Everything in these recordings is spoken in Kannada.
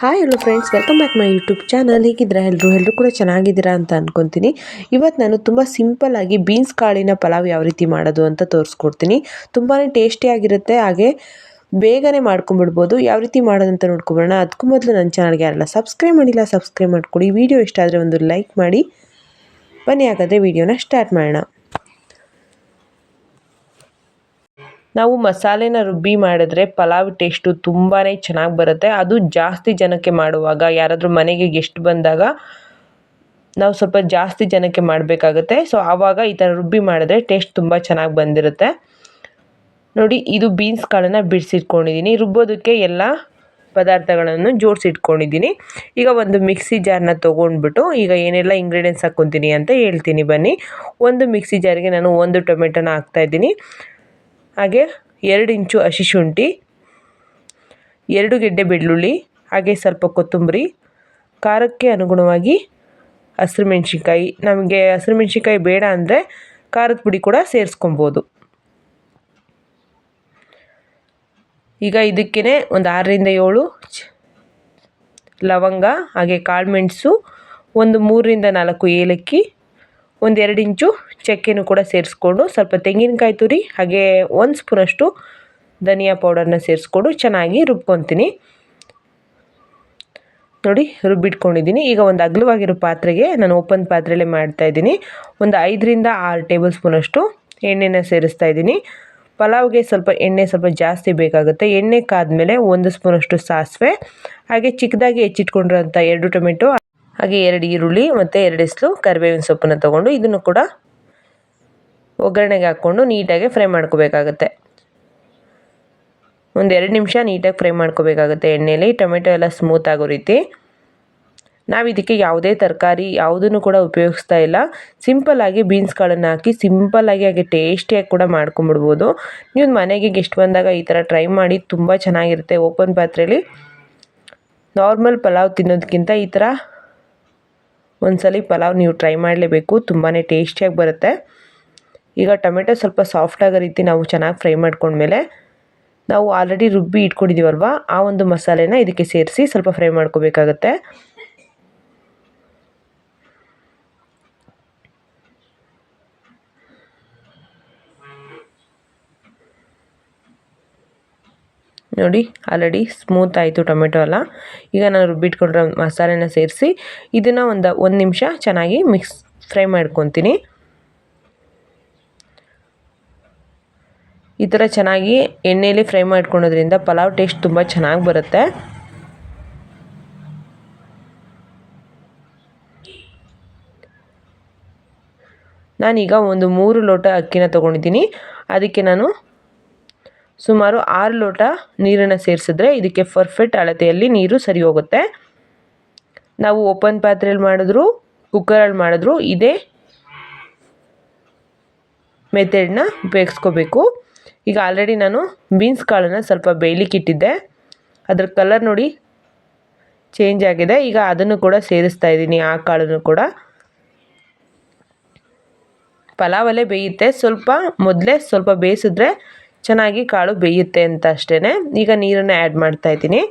Hi hello friends welcome back my YouTube channel ಹೇಗಿದ್ದೀರಾ? ಎಲ್ಲರೂ ಎಲ್ಲರೂ ಕೂಡ ಚೆನ್ನಾಗಿದ್ದೀರಾ ಅಂತ ಅಂದ್ಕೊತೀನಿ ಇವತ್ತು ನಾನು ತುಂಬ ಸಿಂಪಲ್ಲಾಗಿ ಬೀನ್ಸ್ ಕಾಳಿನ ಪಲಾವ್ ಯಾವ ರೀತಿ ಮಾಡೋದು ಅಂತ ತೋರಿಸ್ಕೊಡ್ತೀನಿ. ತುಂಬಾ ಟೇಸ್ಟಿಯಾಗಿರುತ್ತೆ ಹಾಗೆ ಬೇಗನೆ ಮಾಡ್ಕೊಂಬಿಡ್ಬೋದು. ಯಾವ ರೀತಿ ಮಾಡೋದಂತ ನೋಡ್ಕೊಬಿಡೋಣ. ಅದಕ್ಕೂ ಮೊದಲು ನನ್ನ ಚಾನಲ್ಗೆ ಯಾರಲ್ಲ ಸಬ್ಸ್ಕ್ರೈಬ್ ಮಾಡಿಲ್ಲ ಸಬ್ಸ್ಕ್ರೈಬ್ ಮಾಡ್ಕೊಳ್ಳಿ ವಿಡಿಯೋ ಇಷ್ಟ ಆದರೆ ಒಂದು ಲೈಕ್ ಮಾಡಿ. ಬನ್ನಿ, ಹಾಗಾದರೆ ವಿಡಿಯೋನ ಸ್ಟಾರ್ಟ್ ಮಾಡೋಣ. ನಾವು ಮಸಾಲೆನ ರುಬ್ಬಿ ಮಾಡಿದ್ರೆ ಪಲಾವ್ ಟೇಸ್ಟು ತುಂಬಾ ಚೆನ್ನಾಗಿ ಬರುತ್ತೆ. ಅದು ಜಾಸ್ತಿ ಜನಕ್ಕೆ ಮಾಡುವಾಗ, ಯಾರಾದರೂ ಮನೆಗೆ ಗೆಸ್ಟ್ ಬಂದಾಗ ನಾವು ಸ್ವಲ್ಪ ಜಾಸ್ತಿ ಜನಕ್ಕೆ ಮಾಡಬೇಕಾಗುತ್ತೆ. ಸೊ ಆವಾಗ ಈ ಥರ ರುಬ್ಬಿ ಮಾಡಿದ್ರೆ ಟೇಸ್ಟ್ ತುಂಬ ಚೆನ್ನಾಗಿ ಬಂದಿರುತ್ತೆ. ನೋಡಿ, ಇದು ಬೀನ್ಸ್ ಕಾಳನ್ನು ಬಿಡಿಸಿಟ್ಕೊಂಡಿದ್ದೀನಿ ರುಬ್ಬೋದಕ್ಕೆ ಎಲ್ಲ ಪದಾರ್ಥಗಳನ್ನು ಜೋಡಿಸಿಟ್ಕೊಂಡಿದ್ದೀನಿ ಈಗ ಒಂದು ಮಿಕ್ಸಿ ಜಾರ್ನ ತೊಗೊಂಡ್ಬಿಟ್ಟು, ಈಗ ಏನೆಲ್ಲ ಇಂಗ್ರೀಡಿಯೆಂಟ್ಸ್ ಹಾಕ್ಕೊತೀನಿ ಅಂತ ಹೇಳ್ತೀನಿ. ಬನ್ನಿ. ಒಂದು ಮಿಕ್ಸಿ ಜಾರಿಗೆ ನಾನು ಒಂದು ಟೊಮೆಟೊನ ಹಾಕ್ತಾಯಿದ್ದೀನಿ ಹಾಗೆ ಎರಡು ಇಂಚು ಹಸಿ ಶುಂಠಿ, ಎರಡು ಗೆಡ್ಡೆ ಬೆಳ್ಳುಳ್ಳಿ, ಹಾಗೆ ಸ್ವಲ್ಪ ಕೊತ್ತಂಬರಿ, ಖಾರಕ್ಕೆ ಅನುಗುಣವಾಗಿ ಹಸಿರು ಮೆಣಸಿನ್ಕಾಯಿ ನಮಗೆ ಹಸಿರು ಮೆಣಸಿನ್ಕಾಯಿ ಬೇಡ ಅಂದರೆ ಖಾರದ ಪುಡಿ ಕೂಡ ಸೇರಿಸ್ಕೊಬೋದು. ಈಗ ಇದಕ್ಕೇ ಒಂದು ಆರರಿಂದ ಏಳು ಲವಂಗ, ಹಾಗೆ ಕಾಳುಮೆಣಸು ಒಂದು ಮೂರರಿಂದ ನಾಲ್ಕು ಏಲಕ್ಕಿ ಒಂದು ಎರಡು ಇಂಚು ಚಕ್ಕೆನೂ ಕೂಡ ಸೇರಿಸ್ಕೊಂಡು ಸ್ವಲ್ಪ ತೆಂಗಿನಕಾಯಿ ತುರಿ ಹಾಗೆ ಒಂದು ಸ್ಪೂನಷ್ಟು ಧನಿಯಾ ಪೌಡರ್ನ ಸೇರಿಸ್ಕೊಂಡು ಚೆನ್ನಾಗಿ ರುಬ್ಕೊತೀನಿ. ನೋಡಿ, ರುಬ್ಬಿಟ್ಕೊಂಡಿದ್ದೀನಿ. ಈಗ ಒಂದು ಅಗಲವಾಗಿರೋ ಪಾತ್ರೆಗೆ ನಾನು ಓಪನ್ ಪಾತ್ರೆಯಲ್ಲೇ ಮಾಡ್ತಾಯಿದ್ದೀನಿ ಒಂದು ಐದರಿಂದ ಆರು ಟೇಬಲ್ ಸ್ಪೂನಷ್ಟು ಎಣ್ಣೆನ ಸೇರಿಸ್ತಾ ಇದ್ದೀನಿ. ಪಲಾವ್ಗೆ ಸ್ವಲ್ಪ ಎಣ್ಣೆ ಸ್ವಲ್ಪ ಜಾಸ್ತಿ ಬೇಕಾಗುತ್ತೆ. ಎಣ್ಣೆ ಕಾದ ಮೇಲೆ ಒಂದು ಸ್ಪೂನಷ್ಟು ಸಾಸಿವೆ, ಹಾಗೆ ಚಿಕ್ಕದಾಗಿ ಹೆಚ್ಚಿಟ್ಕೊಂಡಿರೋಂಥ ಎರಡು ಟೊಮೆಟೊ ಹಾಗೆ ಎರಡು ಈರುಳ್ಳಿ ಮತ್ತು ಎರಡು ಎಸ್ಲು ಕರಿಬೇವಿನ ಸೊಪ್ಪನ್ನು ತೊಗೊಂಡು ಇದನ್ನು ಕೂಡ ಒಗ್ಗರಣೆಗೆ ಹಾಕ್ಕೊಂಡು ನೀಟಾಗಿ ಫ್ರೈ ಮಾಡ್ಕೋಬೇಕಾಗತ್ತೆ. ಒಂದು ಎರಡು ನಿಮಿಷ ನೀಟಾಗಿ ಫ್ರೈ ಮಾಡ್ಕೋಬೇಕಾಗುತ್ತೆ ಎಣ್ಣೆಯಲ್ಲಿ ಟೊಮೆಟೊ ಎಲ್ಲ ಸ್ಮೂತ್ ಆಗೋ ರೀತಿ. ನಾವು ಇದಕ್ಕೆ ಯಾವುದೇ ತರಕಾರಿ ಯಾವುದನ್ನು ಕೂಡ ಉಪಯೋಗಿಸ್ತಾ ಇಲ್ಲ. ಸಿಂಪಲ್ಲಾಗಿ ಬೀನ್ಸ್ ಕಾಳನ್ನು ಹಾಕಿ ಸಿಂಪಲ್ಲಾಗಿ ಹಾಗೆ ಟೇಸ್ಟಿಯಾಗಿ ಕೂಡ ಮಾಡ್ಕೊಂಬಿಡ್ಬೋದು ನೀವು ಮನೆಗೆ ಗೆಸ್ಟ್ ಬಂದಾಗ ಈ ಥರ ಟ್ರೈ ಮಾಡಿ ತುಂಬ ಚೆನ್ನಾಗಿರುತ್ತೆ ಓಪನ್ ಪಾತ್ರೆಯಲ್ಲಿ ನಾರ್ಮಲ್ ಪಲಾವ್ ತಿನ್ನೋದಕ್ಕಿಂತ ಈ ಥರ ಒಂದ್ಸಲಿ ಪಲಾವ್ ನೀವು ಟ್ರೈ ಮಾಡಲೇಬೇಕು ತುಂಬಾ ಟೇಸ್ಟಿಯಾಗಿ ಬರುತ್ತೆ. ಈಗ ಟೊಮೆಟೊ ಸ್ವಲ್ಪ ಸಾಫ್ಟ್ ಆಗೋ ರೀತಿ ನಾವು ಚೆನ್ನಾಗಿ ಫ್ರೈ ಮಾಡ್ಕೊಂಡ್ಮೇಲೆ, ನಾವು ಆಲ್ರೆಡಿ ರುಬ್ಬಿ ಇಟ್ಕೊಂಡಿದ್ದೀವಲ್ವ ಆ ಒಂದು ಮಸಾಲೆನ ಇದಕ್ಕೆ ಸೇರಿಸಿ ಸ್ವಲ್ಪ ಫ್ರೈ ಮಾಡ್ಕೋಬೇಕಾಗತ್ತೆ. ನೋಡಿ ಆಲ್ರೆಡಿ ಸ್ಮೂತ್ ಆಯಿತು ಟೊಮೆಟೊ ಎಲ್ಲ. ಈಗ ನಾನು ರುಬ್ಬಿಟ್ಕೊಂಡ್ರೆ ಮಸಾಲೆನ ಸೇರಿಸಿ ಇದನ್ನು ಒಂದು ಒಂದು ನಿಮಿಷ ಚೆನ್ನಾಗಿ ಮಿಕ್ಸ್ ಫ್ರೈ ಮಾಡ್ಕೊತೀನಿ. ಈ ಥರ ಚೆನ್ನಾಗಿ ಎಣ್ಣೆಯಲ್ಲಿ ಫ್ರೈ ಮಾಡ್ಕೊಳೋದ್ರಿಂದ ಪಲಾವ್ ಟೇಸ್ಟ್ ತುಂಬ ಚೆನ್ನಾಗಿ ಬರುತ್ತೆ. ನಾನೀಗ ಒಂದು ಮೂರು ಲೋಟ ಅಕ್ಕಿನ ತೊಗೊಂಡಿದ್ದೀನಿ. ಅದಕ್ಕೆ ನಾನು ಸುಮಾರು ಆರು ಲೋಟ ನೀರನ್ನು ಸೇರಿಸಿದ್ರೆ ಇದಕ್ಕೆ ಪರ್ಫೆಕ್ಟ್ ಅಳತೆಯಲ್ಲಿ ನೀರು ಸರಿ ಹೋಗುತ್ತೆ ನಾವು ಓಪನ್ ಪಾತ್ರೆಯಲ್ಲಿ ಮಾಡಿದ್ರು ಕುಕ್ಕರಲ್ಲಿ ಮಾಡಿದ್ರು, ಇದೇ ಮೆಥಡ್ನ ಉಪಯೋಗಿಸ್ಕೋಬೇಕು. ಈಗ ಆಲ್ರೆಡಿ ನಾನು ಬೀನ್ಸ್ ಕಾಳನ್ನು ಸ್ವಲ್ಪ ಬೇಯಲಿಕ್ಕೆ ಇಟ್ಟಿದ್ದೆ. ಅದ್ರ ಕಲರ್ ನೋಡಿ ಚೇಂಜ್ ಆಗಿದೆ. ಈಗ ಅದನ್ನು ಕೂಡ ಸೇರಿಸ್ತಾ ಇದ್ದೀನಿ, ಆ ಕಾಳನ್ನು ಕೂಡ. ಪಲಾವಲ್ಲೇ ಬೇಯುತ್ತೆ. ಸ್ವಲ್ಪ ಮೊದಲೇ ಸ್ವಲ್ಪ ಬೇಯಿಸಿದ್ರೆ ಚೆನ್ನಾಗಿ ಕಾಳು ಬೇಯುತ್ತೆ ಅಂತ ಅಷ್ಟೇ ಈಗ ನೀರನ್ನು ಆ್ಯಡ್ ಮಾಡ್ತಾ ಇದ್ದೀನಿ.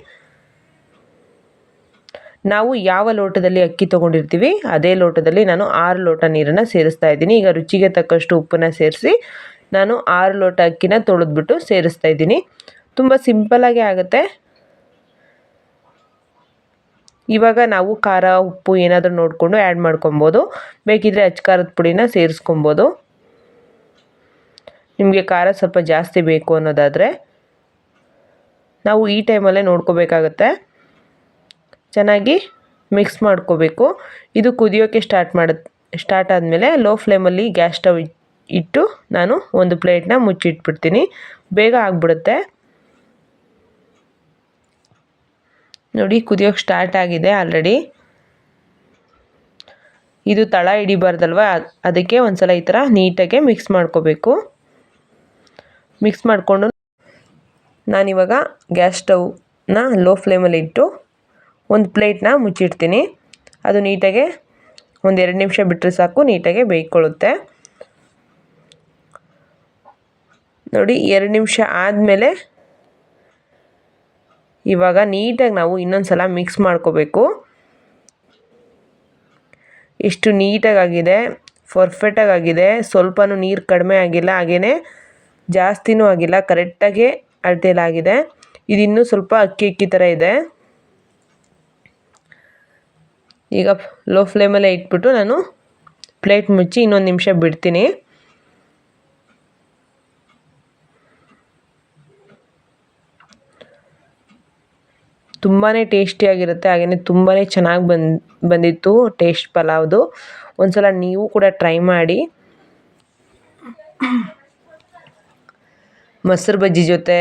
ನಾವು ಯಾವ ಲೋಟದಲ್ಲಿ ಅಕ್ಕಿ ತೊಗೊಂಡಿರ್ತೀವಿ, ಅದೇ ಲೋಟದಲ್ಲಿ ನಾನು ಆರು ಲೋಟ ನೀರನ್ನು ಸೇರಿಸ್ತಾ ಇದ್ದೀನಿ. ಈಗ ರುಚಿಗೆ ತಕ್ಕಷ್ಟು ಉಪ್ಪನ್ನು ಸೇರಿಸಿ ನಾನು ಆರು ಲೋಟ ಅಕ್ಕಿನ ತೊಳೆದ್ಬಿಟ್ಟು ಸೇರಿಸ್ತಾ ಇದ್ದೀನಿ. ತುಂಬ ಸಿಂಪಲ್ಲಾಗಿ ಆಗುತ್ತೆ. ಇವಾಗ ನಾವು ಖಾರ, ಉಪ್ಪು ಏನಾದರೂ ನೋಡಿಕೊಂಡು ಆ್ಯಡ್ ಮಾಡ್ಕೊಬೋದು. ಬೇಕಿದ್ದರೆ ಅಚ್ಚ ಖಾರದ ಪುಡಿನ ಸೇರಿಸ್ಕೊಬೋದು. ನಿಮಗೆ ಖಾರ ಸ್ವಲ್ಪ ಜಾಸ್ತಿ ಬೇಕು ಅನ್ನೋದಾದರೆ ನಾವು ಈ ಟೈಮಲ್ಲೇ ನೋಡ್ಕೋಬೇಕಾಗತ್ತೆ. ಚೆನ್ನಾಗಿ ಮಿಕ್ಸ್ ಮಾಡ್ಕೋಬೇಕು. ಇದು ಕುದಿಯೋಕ್ಕೆ ಸ್ಟಾರ್ಟ್ ಮಾಡ ಸ್ಟಾರ್ಟ್ ಆದಮೇಲೆ ಲೋ ಫ್ಲೇಮಲ್ಲಿ ಗ್ಯಾಸ್ ಸ್ಟವ್ ಇಟ್ಟು ನಾನು ಒಂದು ಪ್ಲೇಟ್ನ ಮುಚ್ಚಿಟ್ಬಿಡ್ತೀನಿ. ಬೇಗ ಆಗಿಬಿಡುತ್ತೆ. ನೋಡಿ ಕುದಿಯೋಕ್ಕೆ ಸ್ಟಾರ್ಟ್ ಆಗಿದೆ ಆಲ್ರೆಡಿ ಇದು ತಳ ಹಿಡಿಬಾರ್ದಲ್ವ? ಅದಕ್ಕೆ ಒಂದು ಸಲ ಈ ಥರ ನೀಟಾಗೆ ಮಿಕ್ಸ್ ಮಾಡ್ಕೋಬೇಕು. ಮಿಕ್ಸ್ ಮಾಡಿಕೊಂಡು ನಾನಿವಾಗ ಗ್ಯಾಸ್ ಸ್ಟವ್ನ ಲೋ ಫ್ಲೇಮಲ್ಲಿ ಇಟ್ಟು ಒಂದು ಪ್ಲೇಟ್ನ ಮುಚ್ಚಿಡ್ತೀನಿ. ಅದು ನೀಟಾಗೆ ಒಂದು ಎರಡು ನಿಮಿಷ ಬಿಟ್ಟರೆ ಸಾಕು, ನೀಟಾಗೆ ಬೇಯ್ಕೊಳ್ಳುತ್ತೆ. ನೋಡಿ, ಎರಡು ನಿಮಿಷ ಆದಮೇಲೆ ಇವಾಗ ನೀಟಾಗಿ ನಾವು ಇನ್ನೊಂದು ಸಲ ಮಿಕ್ಸ್ ಮಾಡ್ಕೋಬೇಕು. ಇಷ್ಟು ನೀಟಾಗಿ ಆಗಿದೆ ಪರ್ಫೆಕ್ಟಾಗಿ ಆಗಿದೆ ಸ್ವಲ್ಪನೂ ನೀರು ಕಡಿಮೆ ಆಗಿಲ್ಲ ಹಾಗೆಯೇ ಜಾಸ್ತಿನೂ ಆಗಿಲ್ಲ, ಕರೆಕ್ಟಾಗಿ ಅಳತೆಯಲ್ಲಾಗಿದೆ ಇದು ಇನ್ನೂ ಸ್ವಲ್ಪ ಅಕ್ಕಿ ಅಕ್ಕಿ ಥರ ಇದೆ. ಈಗ ಲೋ ಫ್ಲೇಮಲ್ಲೇ ಇಟ್ಬಿಟ್ಟು ನಾನು ಪ್ಲೇಟ್ ಮುಚ್ಚಿ ಇನ್ನೊಂದು ನಿಮಿಷ ಬಿಡ್ತೀನಿ. ತುಂಬಾ ಟೇಸ್ಟಿಯಾಗಿರುತ್ತೆ ಹಾಗೆಯೇ ತುಂಬಾ ಚೆನ್ನಾಗಿ ಬಂದು, ಬಂದಿತ್ತು ಟೇಸ್ಟ್ ಪಲಾವ್ದು. ಒಂದು ಸಲ ನೀವು ಕೂಡ ಟ್ರೈ ಮಾಡಿ. ಮೊಸರು ಬಜ್ಜಿ ಜೊತೆ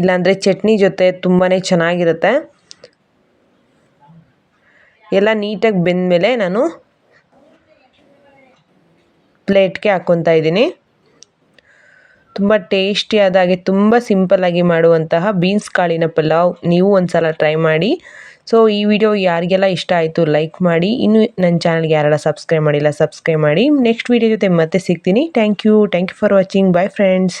ಇಲ್ಲಾಂದರೆ ಚಟ್ನಿ ಜೊತೆ ತುಂಬಾ ಚೆನ್ನಾಗಿರುತ್ತೆ. ಎಲ್ಲ ನೀಟಾಗಿ ಬೆಂದಮೇಲೆ ನಾನು ಪ್ಲೇಟ್ಗೆ ಹಾಕ್ಕೊತಾ ಇದ್ದೀನಿ. ತುಂಬ ಟೇಸ್ಟಿಯಾದ ಹಾಗೆ ತುಂಬ ಸಿಂಪಲ್ಲಾಗಿ ಮಾಡುವಂತಹ ಬೀನ್ಸ್ ಕಾಳಿನ ಪಲಾವ್ ನೀವು ಒಂದು ಸಲ ಟ್ರೈ ಮಾಡಿ. ಸೊ, ಈ ವಿಡಿಯೋ ಯಾರಿಗೆಲ್ಲ ಇಷ್ಟ ಆಯಿತು ಲೈಕ್ ಮಾಡಿ. ಇನ್ನು ನನ್ನ ಚಾನಲ್ಗೆ ಯಾರೆಲ್ಲ ಸಬ್ಸ್ಕ್ರೈಬ್ ಮಾಡಿಲ್ಲ ಸಬ್ಸ್ಕ್ರೈಬ್ ಮಾಡಿ. ನೆಕ್ಸ್ಟ್ ವಿಡಿಯೋ ಜೊತೆ ಮತ್ತೆ ಸಿಗ್ತೀನಿ. Thank you. Thank you for watching. Bye friends.